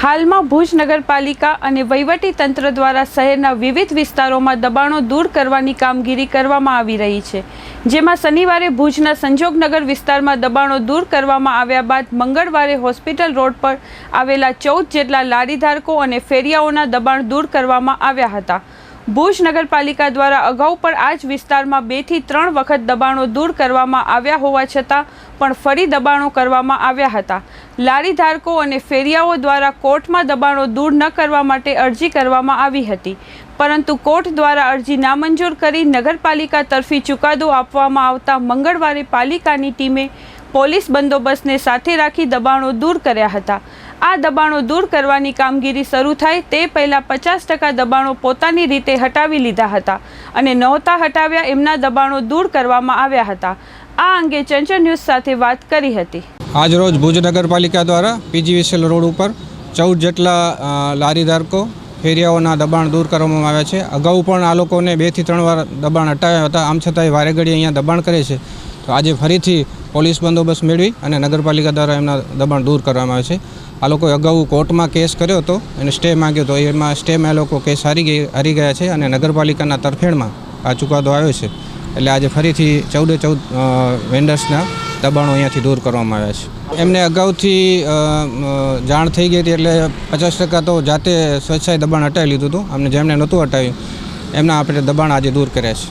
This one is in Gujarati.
હાલમાં ભુજ નગરપાલિકા અને વહીવટી તંત્ર દ્વારા શહેરના વિવિધ વિસ્તારોમાં દબાણો દૂર કરવાની કામગીરી કરવામાં આવી રહી છે. જેમાં શનિવારે ભુજના સંજોગનગર વિસ્તારમાં દબાણો દૂર કરવામાં આવ્યા બાદ મંગળવારે હોસ્પિટલ રોડ પર આવેલા ચૌદ જેટલા લારીધારકો અને ફેરિયાઓના દબાણ દૂર કરવામાં આવ્યા હતા. ભુજ નગરપાલિકા દ્વારા અગાઉ પણ આ જ વિસ્તારમાં બેથી ત્રણ વખત દબાણો દૂર કરવામાં આવ્યા હોવા છતાં પણ ફરી દબાણો કરવામાં આવ્યા હતા. લારી ધારકો અને ફેરિયાઓ દ્વારા કોર્ટમાં દબાણો દૂર ન કરવા માટે અરજી કરવામાં આવી હતી. પરંતુ કોર્ટ દ્વારા અરજી નામંજૂર કરી નગરપાલિકા તરફી ચુકાદો આપવામાં આવતા મંગળવારે પાલિકાની ટીમે પોલીસ બંદોબસ્તને સાથે રાખી દબાણો દૂર કર્યા હતા. આ દબાણો દૂર કરવાની કામગીરી શરૂ થાય તે પહેલાં પચાસ ટકા દબાણો પોતાની રીતે હટાવી લીધા હતા અને નહોતા હટાવ્યા એમના દબાણો દૂર કરવામાં આવ્યા હતા. આ અંગે ચંચળ ન્યૂઝ સાથે વાત કરી હતી. આજરોજ ભુજ નગરપાલિકા દ્વારા પીજીવીસીએલ રોડ ઉપર ચૌદ જેટલા લારી લારીધારકો ફેરિયાઓના દબાણ દૂર કરવામાં આવ્યા છે. અગાઉ પણ આ લોકોને બેથી ત્રણ વાર દબાણ હટાવ્યા હતા. આમ છતાંય વારે ઘડી અહીંયા દબાણ કરે છે. તો આજે ફરીથી પોલીસ બંદોબસ્ત મેળવી અને નગરપાલિકા દ્વારા એમના દબાણ દૂર કરવામાં આવે છે. આ લોકોએ અગાઉ કોર્ટમાં કેસ કર્યો હતો અને સ્ટે માંગ્યો હતો. એમાં સ્ટેમાં એ લોકો કેસ હારી ગઈ, હારી ગયા છે અને નગરપાલિકાના તરફેણમાં આ ચુકાદો આવ્યો છે. એટલે આજે ફરીથી ચૌદે ચૌદ વેન્ડર્સના દબાણો અહીંયાથી દૂર કરવામાં આવ્યા છે. એમને અગાઉથી જાણ થઈ ગઈ હતી એટલે પચાસ ટકા તો જાતે સ્વેચ્છાએ દબાણ હટાવી લીધું હતું. અમને જેમને નહોતું હટાવ્યું, એમના આપણે દબાણ આજે દૂર કર્યા છે.